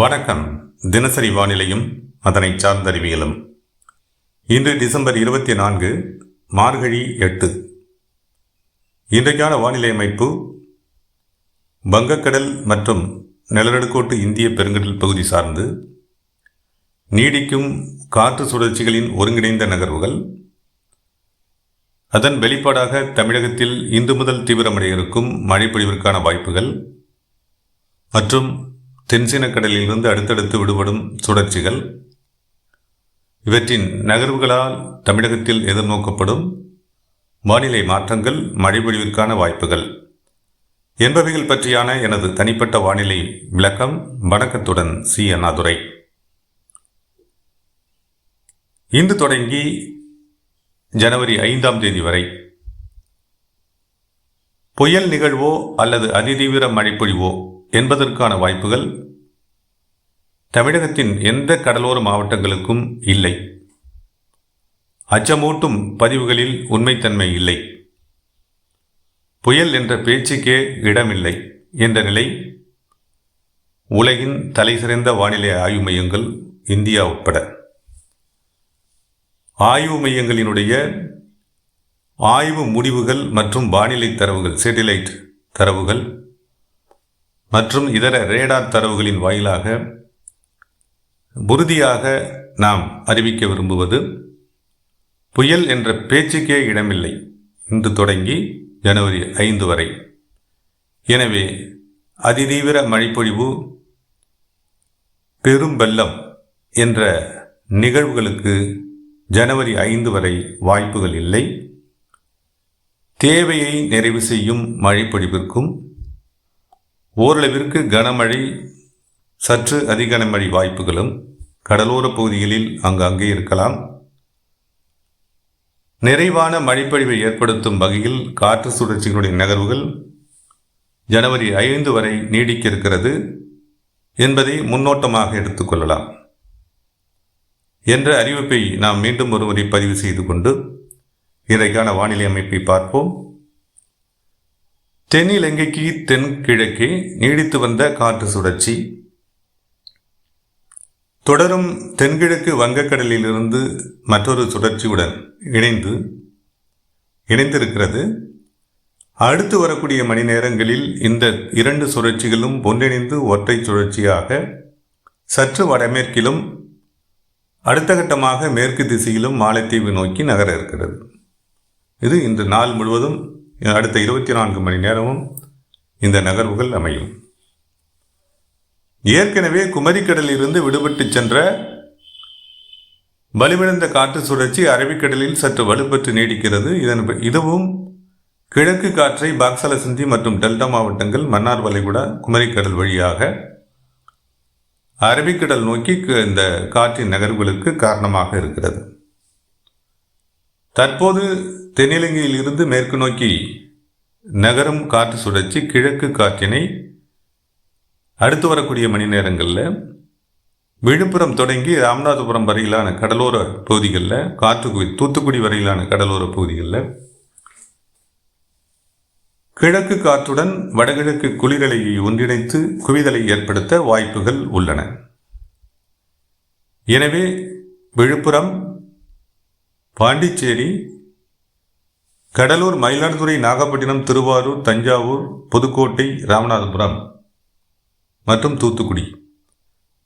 வணக்கம். தினசரி வானிலையும் அதனை சார்ந்த அறிவியலும் இன்று டிசம்பர் இருபத்தி நான்கு மார்கழி எட்டு. இன்றைக்கான வானிலை அமைப்பு வங்கக்கடல் மற்றும் நிலநடுக்கோட்டு இந்திய பெருங்கடல் பகுதி சார்ந்து நீடிக்கும் காற்று சுழற்சிகளின் ஒருங்கிணைந்த நகர்வுகள். அதன் வெளிப்பாடாக தமிழகத்தில் இன்று முதல் தீவிரமடைய இருக்கும் மழை பொழிவிற்கான வாய்ப்புகள் மற்றும் தென்சீன கடலிலிருந்து அடுத்தடுத்து விடுபடும் சுழற்சிகள். இவற்றின் நகர்வுகளால் தமிழகத்தில் எதிர்நோக்கப்படும் வானிலை மாற்றங்கள் மழைப்பொழிவிற்கான வாய்ப்புகள். என்பவைகள் பற்றியான எனது தனிப்பட்ட வானிலை விளக்கம் வணக்கத்துடன் சி. அண்ணாதுரை இன்று தொடங்கி ஜனவரி ஐந்தாம் தேதி வரை புயல் நிகழ்வோ அல்லது அதிதீவிர மழைப்பொழிவோ என்பதற்கான வாய்ப்புகள் தமிழகத்தின் எந்த கடலோர மாவட்டங்களுக்கும் இல்லை. அச்சமூட்டும் பதிவுகளில் உண்மைத்தன்மை இல்லை. புயல் என்ற பேச்சுக்கே இடமில்லை என்ற நிலை. உலகின் தலைசிறந்த வானிலை ஆய்வு மையங்கள் இந்தியா உட்பட. ஆய்வு மையங்களினுடைய ஆய்வு முடிவுகள் மற்றும் வானிலை தரவுகள் சேட்டிலைட் தரவுகள் மற்றும் இதர ரேடார் தரவுகளின் வாயிலாக உறுதியாக நாம் அறிவிக்க விரும்புவது புயல் என்ற பேச்சுக்கே இடமில்லை. இன்று தொடங்கி ஜனவரி ஐந்து வரை. எனவே அதிதீவிர மழைப்பொழிவு பெரும் வெள்ளம் என்ற நிகழ்வுகளுக்கு ஜனவரி ஐந்து வரை வாய்ப்புகள் இல்லை. தேவையை நிறைவு செய்யும் மழைப்பொழிவிற்கும் ஓரளவிற்கு கனமழை சற்று அதிகனமழை வாய்ப்புகளும் கடலோர பகுதிகளில் அங்கங்கே இருக்கலாம். நிறைவான மழைப்பொழிவை ஏற்படுத்தும் வகையில் காற்று சுழற்சிகளுடைய நகர்வுகள் ஜனவரி ஐந்து வரை நீடிக்க இருக்கிறது என்பதை முன்னோட்டமாக எடுத்துக்கொள்ளலாம் என்ற அறிவிப்பை நாம் மீண்டும் ஒருமுறை பதிவு செய்து கொண்டு இன்றைக்கான வானிலை அமைப்பை பார்ப்போம். தென்னிலங்கைக்கு தென்கிழக்கே நீடித்து வந்த காற்று சுழற்சி தொடரும் தென்கிழக்கு வங்கக்கடலிலிருந்து மற்றொரு சுழற்சியுடன் இணைந்து இணைந்திருக்கிறது. அடுத்து வரக்கூடிய மணி நேரங்களில் இந்த இரண்டு சுழற்சிகளும் ஒன்றிணைந்து ஒற்றை சுழற்சியாக சற்று வடமேற்கிலும் அடுத்த கட்டமாக மேற்கு திசையிலும் மாலைத்தீவு நோக்கி நகர இருக்கிறது. இது இன்று நாள் முழுவதும் அடுத்த இருபத்தி நான்கு மணி நேரமும் இந்த நகர்வுகள் அமையும். ஏற்கனவே குமரிக்கடலிலிருந்து விடுபட்டு சென்ற வலுவிழந்த காற்று சுழற்சி அரபிக்கடலில் சற்று வலுப்பெற்று நீடிக்கிறது. இதன் இதுவும் கிழக்கு காற்றை பாக்சலசந்தி மற்றும் டெல்டா மாவட்டங்கள் மன்னார் வளைகுடா குமரிக்கடல் வழியாக அரபிக்கடல் நோக்கி இந்த காற்றின் நகர்வுகளுக்கு காரணமாக இருக்கிறது. தற்போது தென்னிலங்கையில் இருந்து மேற்கு நோக்கி நகரும் காற்று சுழற்சி கிழக்கு காற்றினை அடுத்து வரக்கூடிய மணி நேரங்களில் விழுப்புரம் தொடங்கி ராமநாதபுரம் வரையிலான கடலோர பகுதிகளில் காற்று தூத்துக்குடி வரையிலான கடலோர பகுதிகளில் கிழக்கு காற்றுடன் வடகிழக்கு குளிரலை ஒன்றிணைத்து குவிதலை ஏற்படுத்த வாய்ப்புகள் உள்ளன. எனவே விழுப்புரம் பாண்டிச்சேரி கடலூர் மயிலாடுதுறை நாகப்பட்டினம் திருவாரூர் தஞ்சாவூர் புதுக்கோட்டை ராமநாதபுரம் மற்றும் தூத்துக்குடி.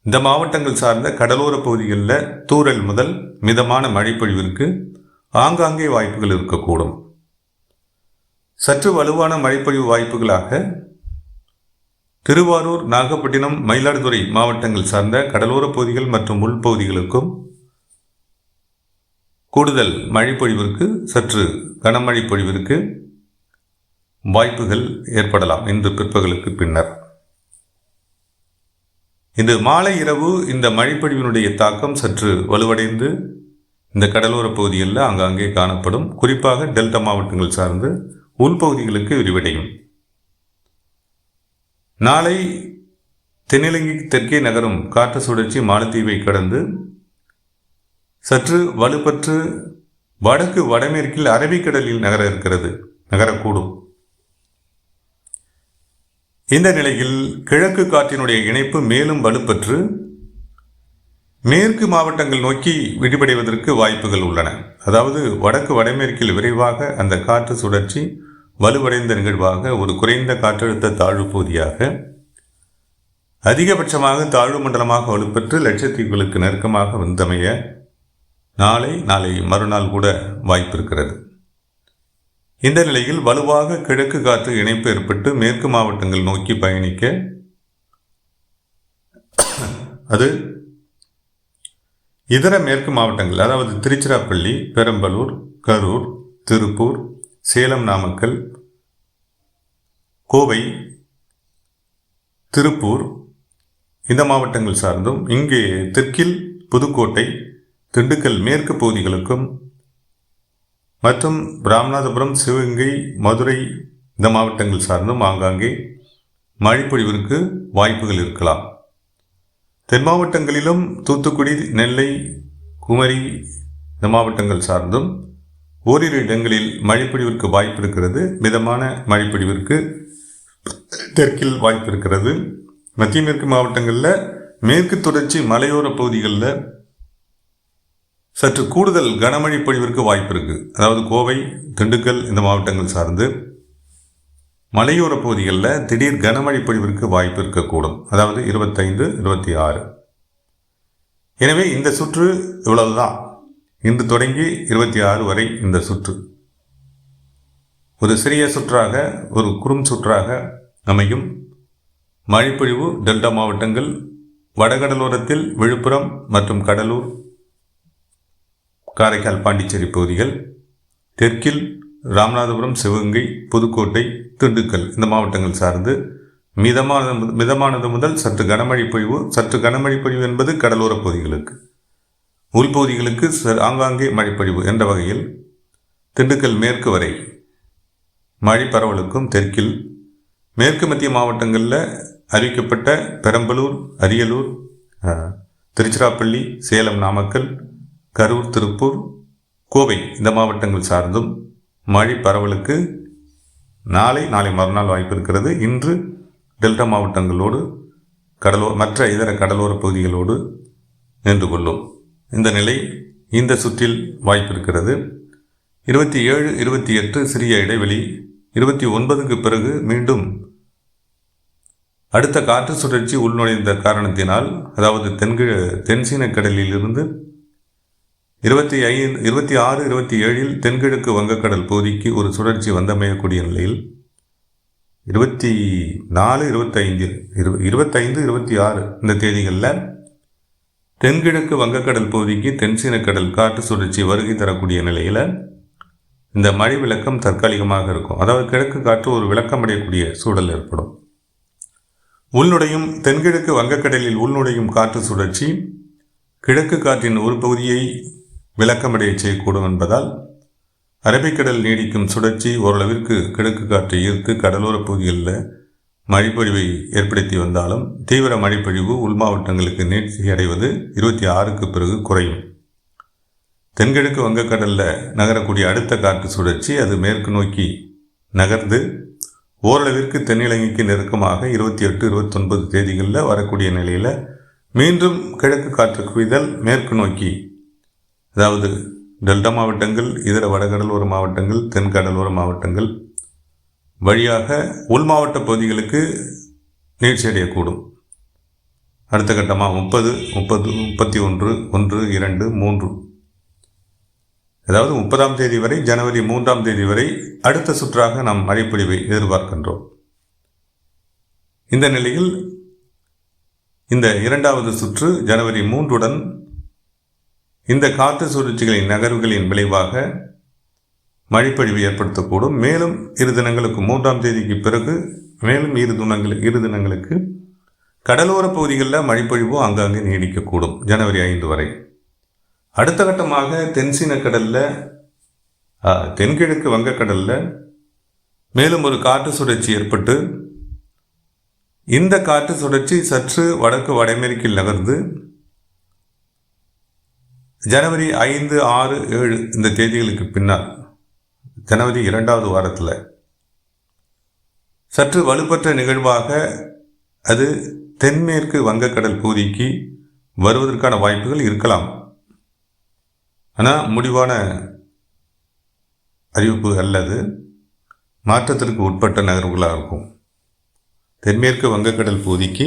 இந்த மாவட்டங்கள் சார்ந்த கடலோர பகுதிகளில் தூரல் முதல் மிதமான மழைப்பொழிவிற்கு ஆங்காங்கே வாய்ப்புகள் இருக்கக்கூடும். சற்று வலுவான மழைப்பொழிவு வாய்ப்புகளாக திருவாரூர் நாகப்பட்டினம் மயிலாடுதுறை மாவட்டங்கள் சார்ந்த கடலோர பகுதிகள் மற்றும் உள்பகுதிகளுக்கும் கூடுதல் மழைப்பொழிவிற்கு சற்று கனமழை பொழிவிற்கு வாய்ப்புகள் ஏற்படலாம். இன்று பிற்பகலுக்கு பின்னர். இன்று மாலை இரவு இந்த மழைப்பொழிவினுடைய தாக்கம் சற்று வலுவடைந்து இந்த கடலோர பகுதிகளில் அங்கங்கே காணப்படும் குறிப்பாக டெல்டா மாவட்டங்கள் சார்ந்து உள்பகுதிகளுக்கு விரிவடையும். நாளை தென்னிலங்கை தெற்கே நகரும் காற்று சுழற்சி மாலத்தீவை கடந்து சற்று வலுப்பற்று வடக்கு வடமேற்கில் அரபிக்கடலில் நகர இருக்கிறது நகரக்கூடும். இந்த நிலையில் கிழக்கு காற்றினுடைய இணைப்பு மேலும் வலுப்பெற்று மேற்கு மாவட்டங்கள் நோக்கி விடுபடைவதற்கு வாய்ப்புகள் உள்ளன. அதாவது வடக்கு வடமேற்கில் விரைவாக அந்த காற்று சுழற்சி வலுவடைந்த நிகழ்வாக ஒரு குறைந்த காற்றழுத்த தாழ்வு பகுதியாக அதிகபட்சமாக தாழ்வு மண்டலமாக வலுப்பெற்று லட்சத்தீவுகளுக்கு நெருக்கமாக வந்தமைய நாளை நாளை மறுநாள் கூட வாய்ப்பு இருக்கிறது இந்த நிலையில் வலுவாக கிழக்கு காற்று இணைப்பு ஏற்பட்டு மேற்கு மாவட்டங்கள் நோக்கி பயணிக்க அது இதர மேற்கு மாவட்டங்கள் அதாவது திருச்சிராப்பள்ளி பெரம்பலூர் கரூர் திருப்பூர் சேலம் நாமக்கல் கோவை திருப்பூர் இந்த மாவட்டங்கள் சார்ந்தும் இங்கே தெற்கில் புதுக்கோட்டை திண்டுக்கல் மேற்கு பகுதிகளுக்கும் மற்றும் ராமநாதபுரம் சிவகங்கை மதுரை இந்த மாவட்டங்கள் சார்ந்தும் ஆங்காங்கே மழைப்பொழிவிற்கு வாய்ப்புகள் இருக்கலாம். தென் மாவட்டங்களிலும் தூத்துக்குடி நெல்லை குமரி இந்த மாவட்டங்கள் சார்ந்தும் ஓரிரு இடங்களில் மழைப்பொழிவிற்கு வாய்ப்பு இருக்கிறது மிதமான மழைப்பொழிவிற்கு தெற்கில் வாய்ப்பு இருக்கிறது மத்திய மேற்கு மாவட்டங்களில் மேற்கு தொடர்ச்சி மலையோர பகுதிகளில் சற்று கூடுதல் கனமழை பொழிவிற்கு வாய்ப்பு இருக்குது அதாவது கோவை திண்டுக்கல் இந்த மாவட்டங்கள் சார்ந்து மலையோர பகுதிகளில் திடீர் கனமழை பொழிவிற்கு வாய்ப்பு இருக்கக்கூடும். அதாவது இருபத்தைந்து இருபத்தி ஆறு. எனவே இந்த சுற்று இவ்வளவுதான். இன்று தொடங்கி இருபத்தி ஆறு வரை இந்த சுற்று. ஒரு சிறிய சுற்றாக ஒரு குறும் சுற்றாக அமையும். மழைப்பொழிவு டெல்டா மாவட்டங்கள் வடகடலோரத்தில் விழுப்புரம் மற்றும் கடலூர் காரைக்கால் பாண்டிச்சேரி பகுதிகள் தெற்கில் ராமநாதபுரம் சிவகங்கை புதுக்கோட்டை திண்டுக்கல் இந்த மாவட்டங்கள் சார்ந்து மிதமான மிதமானது முதல் சற்று கனமழை பொழிவு சற்று கனமழை பொழிவு என்பது கடலோரப் பகுதிகளுக்கு. உள்பகுதிகளுக்கு ஆங்காங்கே மழைப்பொழிவு என்ற வகையில் திண்டுக்கல் மேற்கு வரை மழை பரவலுக்கும் தெற்கில் மேற்கு மத்திய மாவட்டங்களில் அறிவிக்கப்பட்ட பெரம்பலூர் அரியலூர் திருச்சிராப்பள்ளி சேலம் நாமக்கல் கரூர் திருப்பூர் கோவை இந்த மாவட்டங்கள் சார்ந்தும் மழை பரவலுக்கு நாளை நாளை மறுநாள் வாய்ப்பு இருக்கிறது. இன்று டெல்டா மாவட்டங்களோடு கடலோர மற்ற இதர கடலோர பகுதிகளோடு நின்று கொள்ளும். இந்த நிலை இந்த சுற்றில் வாய்ப்பு இருக்கிறது. இருபத்தி ஏழு இருபத்தி எட்டு சிறிய இடைவெளி இருபத்தி ஒன்பதுக்கு பிறகு மீண்டும் அடுத்த காற்று சுழற்சி உள்நுழைந்த காரணத்தினால் அதாவது தென்கிழ தென்சீன கடலில் இருந்து இருபத்தி ஐந்து இருபத்தி ஆறு இருபத்தி ஏழில் தென்கிழக்கு வங்கக்கடல் பகுதிக்கு ஒரு சுழற்சி வந்தமையக்கூடிய நிலையில் இருபத்தி நாலு இருபத்தைந்து இரு இருபத்தைந்து இருபத்தி ஆறு இந்த தேதிகளில் தென்கிழக்கு வங்கக்கடல் பகுதிக்கு தென்சீனக்கடல் காற்று சுழற்சி வருகை தரக்கூடிய நிலையில் இந்த மழை விளக்கம் தற்காலிகமாக இருக்கும். அதாவது கிழக்கு காற்று ஒரு விளக்கமடையக்கூடிய சூழல் ஏற்படும். உள்நுடையும் தென்கிழக்கு வங்கக்கடலில் உள்நுடையும் காற்று சுழற்சி கிழக்கு காற்றின் ஒரு பகுதியை விளக்கமடைய செய்யக்கூடும் என்பதால் அரபிக்கடல் நீடிக்கும் சுழற்சி ஓரளவிற்கு கிழக்கு காற்றை ஈர்த்து கடலோர பகுதிகளில் மழைப்பொழிவை ஏற்படுத்தி வந்தாலும் தீவிர மழைப்பொழிவு உள் மாவட்டங்களுக்கு நீட்சி அடைவது இருபத்தி ஆறுக்கு பிறகு குறையும். தென்கிழக்கு வங்கக்கடலில் நகரக்கூடிய அடுத்த காற்று சுழற்சி அது மேற்கு நோக்கி நகர்ந்து ஓரளவிற்கு தென்னிலங்கைக்கு நெருக்கமாக இருபத்தி எட்டு இருபத்தொன்பது தேதிகளில் வரக்கூடிய நிலையில் மீண்டும் கிழக்கு காற்று குவிதல் மேற்கு நோக்கி அதாவது டெல்டா மாவட்டங்கள் இதர வடகடலோர மாவட்டங்கள் தென்கடலோர மாவட்டங்கள் வழியாக உள் மாவட்ட பகுதிகளுக்கு நீட்சி அடையக்கூடும் அடுத்த கட்டமாக முப்பது முப்பது முப்பத்தி ஒன்று ஒன்று இரண்டு மூன்று. அதாவது முப்பதாம் தேதி வரை ஜனவரி மூன்றாம் தேதி வரை அடுத்த சுற்றாக நாம் மழைப்பொழிவை எதிர்பார்க்கின்றோம். இந்த நிலையில் இந்த இரண்டாவது சுற்று ஜனவரி மூன்றுடன் இந்த காற்று சுழற்சிகளின் நகர்வுகளின் விளைவாக மழைப்பொழிவு ஏற்படுத்தக்கூடும். மேலும் இரு தினங்களுக்கு மூன்றாம் தேதிக்கு பிறகு மேலும் இரு தினங்கள் இரு தினங்களுக்கு கடலோர பகுதிகளில் மழைப்பொழிவு அங்கங்கே நீடிக்கக்கூடும் ஜனவரி ஐந்து வரை. அடுத்த கட்டமாக தென்சீன கடலில் தென்கிழக்கு வங்கக்கடலில் மேலும் ஒரு காற்று சுழற்சி ஏற்பட்டு இந்த காற்று சுழற்சி சற்று வடக்கு வடமேற்கில் நகர்ந்து ஜனவரி ஐந்து ஆறு ஏழு இந்த தேதிகளுக்கு பின்னால் ஜனவரி இரண்டாவது வாரத்தில் சற்று வலுப்பற்ற நிகழ்வாக அது தென்மேற்கு வங்கக்கடல் பகுதிக்கு வருவதற்கான வாய்ப்புகள் இருக்கலாம். ஆனால் முடிவான அறிவிப்பு அல்லது மாற்றத்திற்கு உட்பட்ட நகர்வுகளாக இருக்கும். தென்மேற்கு வங்கக்கடல் பகுதிக்கு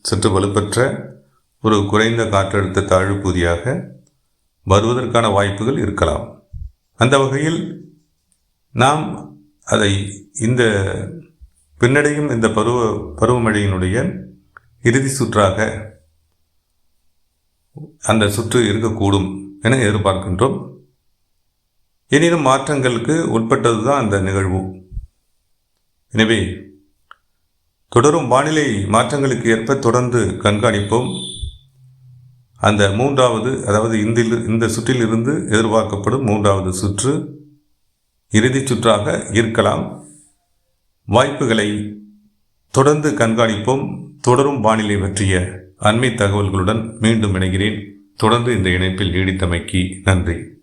சற்று வலுப்பற்ற ஒரு குறைந்த காற்றழுத்த தாழ்வு பகுதியாக வருவதற்கான வாய்ப்புகள் இருக்கலாம். அந்த வகையில் நாம் அதை இந்த பின்னடையும் இந்த பருவ பருவமழையினுடைய இறுதி சுற்றாக அந்த சுற்று இருக்கக்கூடும் என எதிர்பார்க்கின்றோம். எனினும் மாற்றங்களுக்கு உட்பட்டது தான் அந்த நிகழ்வு. எனவே தொடரும் வானிலை மாற்றங்களுக்கு ஏற்ப தொடர்ந்து கண்காணிப்போம். அந்த மூன்றாவது அதாவது இந்த இந்த சுற்றிலிருந்து எதிர்பார்க்கப்படும் மூன்றாவது சுற்று இறுதிச் சுற்றாக இருக்கலாம். வாய்ப்புகளை தொடர்ந்து கண்காணிப்போம். தொடரும் வானிலை பற்றிய அண்மை தகவல்களுடன் மீண்டும் இணைகிறேன். தொடர்ந்து இந்த இணைப்பில் நீடித்தமைக்கு நன்றி.